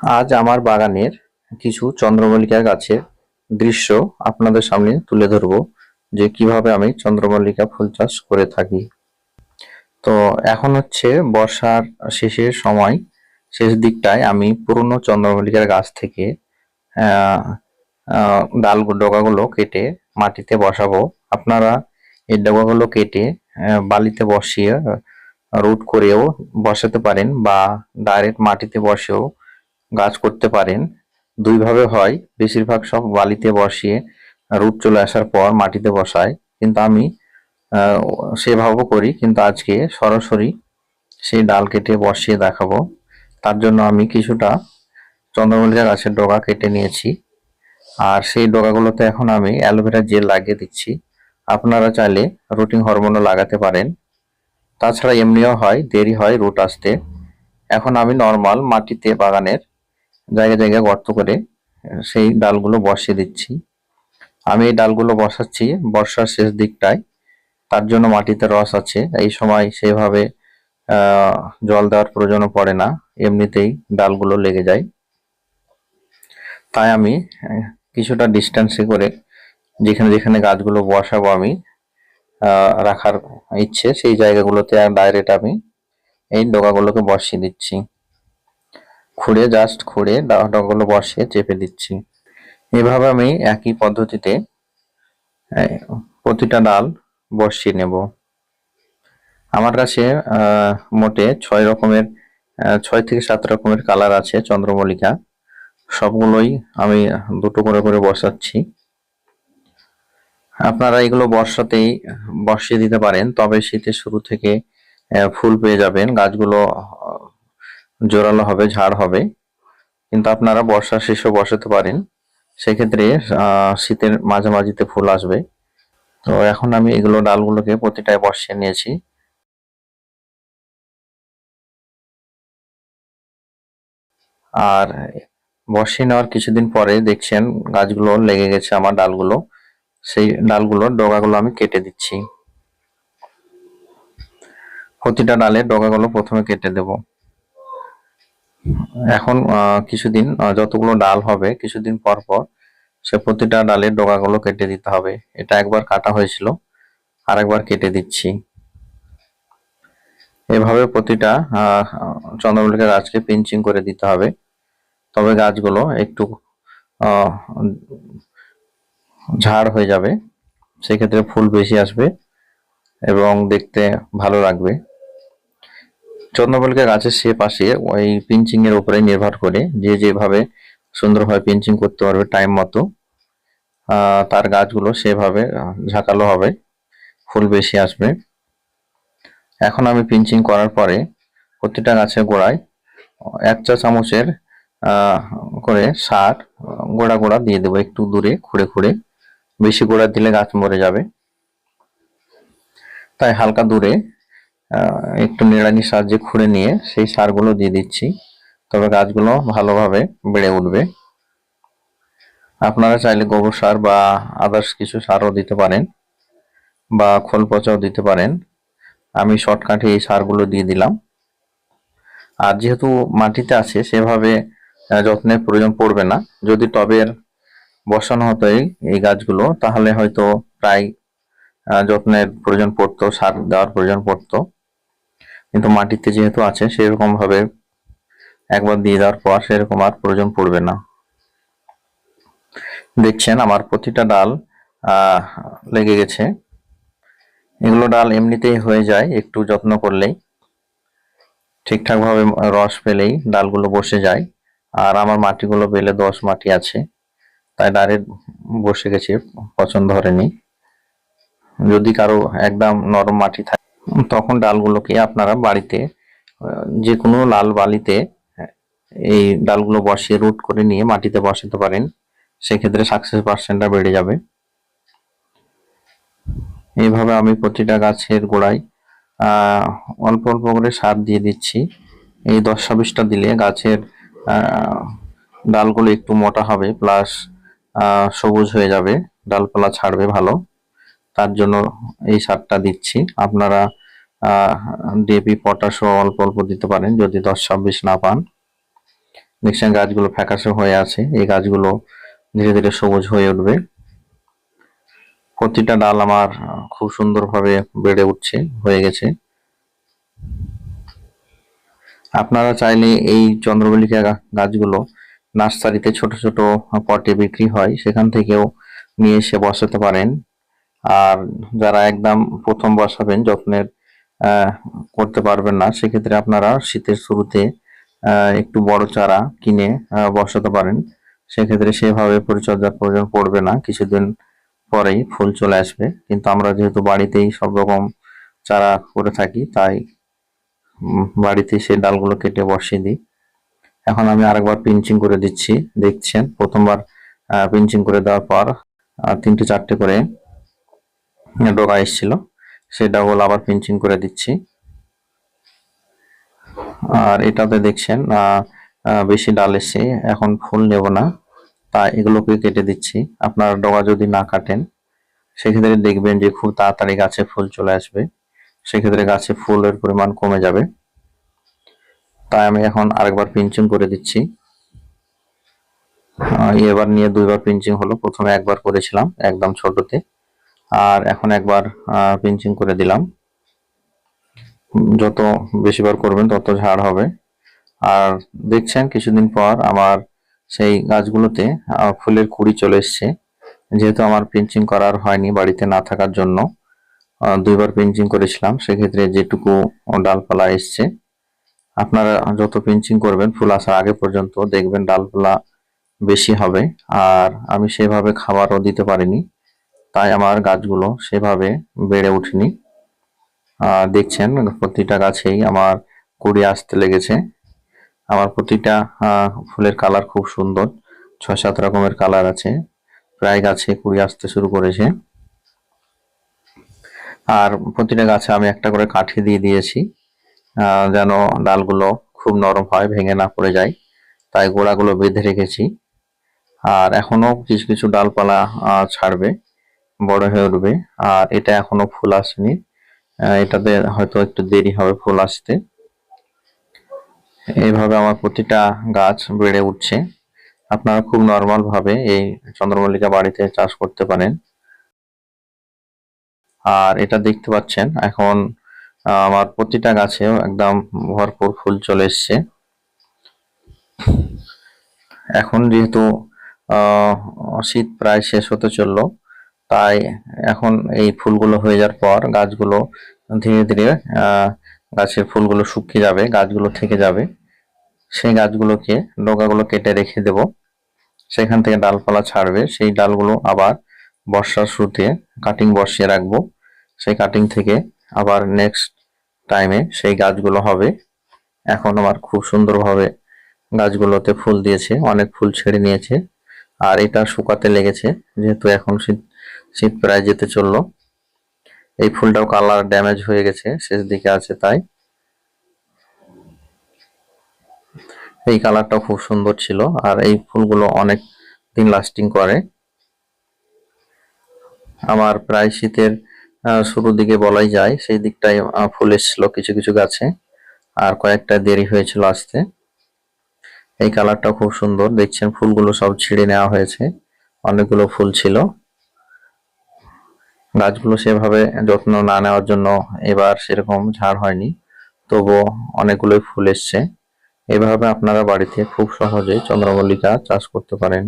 আজ আমার বাগানের কিছু চন্দ্রমল্লিকা গাছের দৃশ্য আপনাদের সামনে তুলে ধরবো, যে কীভাবে আমি চন্দ্রমল্লিকা ফুল চাষ করে থাকি। তো এখন হচ্ছে বর্ষার শেষের সময়, শেষ দিকটায় আমি পুরনো চন্দ্রমল্লিকার গাছ থেকে ডাল ডগাগুলো কেটে মাটিতে বসাবো। আপনারা এই ডগাগুলো কেটে বালিতে বসিয়ে রুট করেও বসাতে পারেন বা ডাইরেক্ট মাটিতে বসেও গাছ করতে পারেন। দুইভাবে হয়। বেশিরভাগ সব বালিতে বসিয়ে রুট চলে আসার পর মাটিতে বসায়। কিন্তু আমি সেভাবেও করি। কিন্তু আজকে সরাসরি সেই ডাল কেটে বসিয়ে দেখাবো। তার জন্য আমি কিছুটা চন্দ্রমল্লিকা গাছের ডগা কেটে নিয়েছি। আর সেই ডগাগুলোতে এখন আমি অ্যালোভেরা জেল লাগিয়ে দিচ্ছি। আপনারা চাইলে রুটিং হরমোনও লাগাতে পারেন। তাছাড়া এমনিও হয়, দেরি হয় রুট আসতে। এখন আমি নর্মাল মাটিতে বাগানের জায়গায় জায়গায় গর্ত করে সেই ডালগুলো বসিয়ে দিচ্ছি। আমি এই ডালগুলো বসাচ্ছি বর্ষার শেষ দিকটায়। তার জন্য মাটিতে রস আছে। এই সময় সেভাবে জল দেওয়ার প্রয়োজনও পড়ে না। এমনিতেই ডালগুলো লেগে যায়। তাই আমি কিছুটা ডিস্টেন্সে করে যেখানে যেখানে গাছগুলো বসাবো আমি রাখার ইচ্ছে, সেই জায়গাগুলোতে ডাইরেক্ট আমি এই ডগাগুলোকে বসিয়ে দিচ্ছি। খুঁড়ে জাস্ট খুঁড়ে ডা- ডগাগুলো বসিয়ে চেপে দিচ্ছি। এভাবে আমি একই পদ্ধতিতে প্রতিটা ডাল বসিয়ে নেব। আমার কাছে মোটে ছয় রকমের ছয় থেকে সাত রকমের কালার আছে চন্দ্রমল্লিকা। সবগুলোই আমি দুটো করে করে বসাচ্ছি। আপনারা এগুলো বর্ষাতেই বসিয়ে দিতে পারেন, তবে শীতের শুরু থেকে ফুল পেয়ে যাবেন। গাছগুলো জোরালো হবে, ঝাড় হবে। কিন্তু আপনারা বর্ষার শেষে বসাতে পারেন। সেক্ষেত্রে শীতের মাঝামাঝিতে ফুল আসবে। তো এখন আমি এগুলো ডালগুলোকে প্রতিটায় বসিয়ে নিয়েছি। আর বসিয়ে নেওয়ার কিছুদিন পরে দেখছেন গাছগুলো লেগে গেছে আমার ডালগুলো। সেই ডালগুলোর ডগাগুলো আমি কেটে দিচ্ছি। প্রতিটা ডালের ডগাগুলো প্রথমে কেটে দেব। এখন কিছুদিন যতগুলো ডাল হবে, কিছুদিন পর পর সে প্রতিটা ডালের ডগাগুলো কেটে দিতে হবে। এটা একবার কাটা হয়েছিল আর একবার কেটে দিচ্ছি। এভাবে প্রতিটা চন্দ্রমল্লিকা গাছকে পিঞ্চিং করে দিতে হবে। তবে গাছগুলো একটু ঝাড় হয়ে যাবে। সেক্ষেত্রে ফুল বেশি আসবে এবং দেখতে ভালো লাগবে। চন্দ্রমল্লিকা গাছের সে পাশে ওই পিঞ্চিং এর উপরে নির্ভর করে যে যেভাবে সুন্দরভাবে পিঞ্চিং করতে পারবে টাইম মতো তার গাছগুলো সেভাবে ঝাঁকালো হবে, ফুল বেশি আসবে। এখন আমি পিঞ্চিং করার পরে প্রতিটা গাছের গোড়ায় এক চা চামচের করে সার গোড়া গোড়া দিয়ে দেবো একটু দূরে, খুঁড়ে খুঁড়ে। বেশি গোড়া দিলে গাছ মরে যাবে। তাই হালকা দূরে একটু নিড়ানির সাহায্যে খুঁড়ে নিয়ে সেই সারগুলো দিয়ে দিচ্ছি। তবে গাছগুলো ভালোভাবে বেড়ে উঠবে। আপনারা চাইলে গোবর সার বা আদার্স কিছু সারও দিতে পারেন বা খোল পচাও দিতে পারেন। আমি শর্টকাটে এই সারগুলো দিয়ে দিলাম। আর যেহেতু মাটিতে আছে, সেভাবে যত্নের প্রয়োজন পড়বে না। যদি টবের বসানো হতো এই গাছগুলো, তাহলে হয়তো প্রায় যত্নের প্রয়োজন পড়তো, সার দেওয়ার প্রয়োজন পড়তো। কিন্তু মাটিতে যেহেতু আছে সেরকম ভাবে একবার দিয়ে দেওয়ার পর সেরকম আর প্রয়োজন পড়বে না। দেখছেন আমার প্রতিটা ডাল লেগে গেছে। এগুলো ডাল এমনিতেই হয়ে যায়, একটু যত্ন করলেই। ঠিকঠাক ভাবে রস পেলেই ডালগুলো বসে যায়। আর আমার মাটিগুলো বেলে দশ মাটি আছে, তাই ডাইরেক্ট বসে গেছে, পছন্দ হয়নি। যদি কারও একদম নরম মাটি থাকে তখন ডালগুলোকে আপনারা বাড়িতে যে কোনো লাল বালিতে এই ডালগুলো বসিয়ে রুট করে নিয়ে মাটিতে বসাতে পারেন। সেক্ষেত্রে সাকসেস পার্সেন্টটা বেড়ে যাবে। এইভাবে আমি প্রতিটা গাছের গোড়ায় অল্প অল্প করে সার দিয়ে দিচ্ছি। এই দশ ছাব্বিশটা দিলে গাছের ডালগুলো একটু মোটা হবে প্লাস সবুজ হয়ে যাবে, ডালপালা ছাড়বে ভালো। তার জন্য এই সারটা দিচ্ছি। আপনারা ডিএপি পটাশও অল্প অল্প দিতে পারেন যদি দশ ছাব্বিশ না পান। দেখছেন গাছগুলো ফ্যাকাশে হয়ে আছে। এই গাছগুলো ধীরে ধীরে সবুজ হয়ে উঠবে। প্রতিটা ডাল আমার খুব সুন্দরভাবে বেড়ে উঠছে, হয়ে গেছে। আপনারা চাইলে এই চন্দ্রমল্লিকা গাছগুলো নার্সারিতে ছোট ছোট পটে বিক্রি হয়। সেখান থেকেও নিয়ে এসে বসাতে পারেন। আর যারা একদম প্রথম বসাবেন, যত্নের করতে পারবেন না, সেক্ষেত্রে আপনারা শীতের শুরুতে একটু বড় চারা কিনে বসাতে পারেন। সেক্ষেত্রে সেভাবে পরিচর্যার প্রয়োজন পড়বে না, কিছুদিন পরেই ফুল চলে আসবে। কিন্তু আমরা যেহেতু বাড়িতেই সব রকম চারা করে থাকি, তাই বাড়িতে সেই ডালগুলো কেটে বসিয়ে দিই। এখন আমি আরেকবার পিঞ্চিং করে দিচ্ছি, দেখছেন? প্রথমবার পিঞ্চিং করে দেওয়ার পর তিনটে চারটে করে ডগা এসেছিল। সেই ডগাগুলো আবার পিঞ্চিং করে দিচ্ছি। আর এটাতে দেখছেন বেশি ডাল এসে এখন ফুল নেব না। তাই এগুলোকে কেটে দিচ্ছি। আপনার ডগা যদি না কাটেন, সেক্ষেত্রে দেখবেন যে খুব তাড়াতাড়ি গাছে ফুল চলে আসবে। সেক্ষেত্রে গাছে ফুলের পরিমাণ কমে যাবে। তাই আমি এখন আরেকবার পিঞ্চিং করে দিচ্ছি। এবার নিয়ে দুইবার পিঞ্চিং হলো। প্রথমে একবার করেছিলাম একদম ছোটতে। আর এখন একবার পিঞ্চিং করে দিলাম। যত বেশিবার করবেন, তত ঝাড় হবে। আর দেখছেন, কিছুদিন পর আমার সেই গাছগুলোতে ফুলের কুড়ি চলে এসছে। যেহেতু আমার পিঞ্চিং করার হয়নি বাড়িতে না থাকার জন্য দুইবার পিঞ্চিং করেছিলাম। সেক্ষেত্রে যেটুকু ডালপালা এসছে, আপনারা যত পিঞ্চিং করবেন, ফুল আসার আগে পর্যন্ত দেখবেন ডালপালা বেশি হবে। আর আমি সেভাবে খাবারও দিতে পারিনি। তাই আমার গাছগুলো সেভাবে বেড়ে ওঠেনি দেখছেন প্রতিটা গাছেই আমার কুড়ি আসতে লেগেছে। আমার প্রতিটা ফুলের কালার খুব সুন্দর। ছয় সাত রকমের কালার আছে। প্রায় গাছে কুড়ি আসতে শুরু করেছে। আর প্রতিটা গাছে আমি একটা করে কাঠি দিয়ে দিয়েছি যেন ডালগুলো খুব নরম হয়, ভেঙে না পড়ে যায়। তাই গোড়াগুলো বেঁধে রেখেছি। আর এখনও কিছু কিছু ডালপালা ছাড়বে। বড় হয়ে উঠবে। আর এটা এখনও ফুল আসেনি। এটাতে হয়তো একটু দেরি হবে ফুল আসতে। এইভাবে আমার প্রতিটা গাছ বেড়ে উঠছে। আপনারা খুব নর্মাল ভাবে এই চন্দ্রমল্লিকা বাড়িতে চাষ করতে পারেন। আর এটা দেখতে পাচ্ছেন, এখন আমার প্রতিটা গাছেও একদম ভরপুর ফুল চলে এসছে। এখন যেহেতু শীত প্রায় শেষ হতে চলল তাই এখন এই ফুলগুলো হয়ে যাওয়ার পর গাছগুলো ধীরে ধীরে গাছের ফুলগুলো শুকিয়ে যাবে, গাছগুলো থেকে যাবে। সেই গাছগুলোকে ডগাগুলো কেটে রেখে দেব। সেখান থেকে ডালপালা ছাড়বে। সেই ডালগুলো আবার বর্ষার শুরুতে কাটিং বসিয়ে রাখব। সেই কাটিং থেকে আবার নেক্সট টাইমে সেই গাছগুলো হবে। এখন আমার খুব সুন্দরভাবে গাছগুলোতে ফুল দিয়েছে, অনেক ফুল ছেড়ে নিয়েছে। আর এটা শুকাতে লেগেছে, যেহেতু এখন শীত শীত প্রায় যেতে চলল। এই ফুলটাও কালার ড্যামেজ হয়ে গেছে শেষ দিকে আছে তাই। এই কালারটাও খুব সুন্দর ছিল আর এই ফুলগুলো অনেক দিন লাস্টিং করে। আমার প্রায় শীতের শুরুর দিকে বলাই যায় সেই দিকটায় আহ, ফুল এসেছিল কিছু কিছু গাছে আর কয়েকটা দেরি হয়েছিল আসতে। এই কালারটাও খুব সুন্দর দেখছেন ফুলগুলো সব ছিঁড়ে নেওয়া হয়েছে অনেকগুলো ফুল ছিল। গাছগুলো সেভাবে যত্ন না নেওয়ার জন্য এবার সেরকম ঝাড় হয়নি। তবুও অনেকগুলোই ফুল এসছে। এভাবে আপনারা বাড়িতে খুব সহজে চন্দ্রমল্লিকা চাষ করতে পারেন।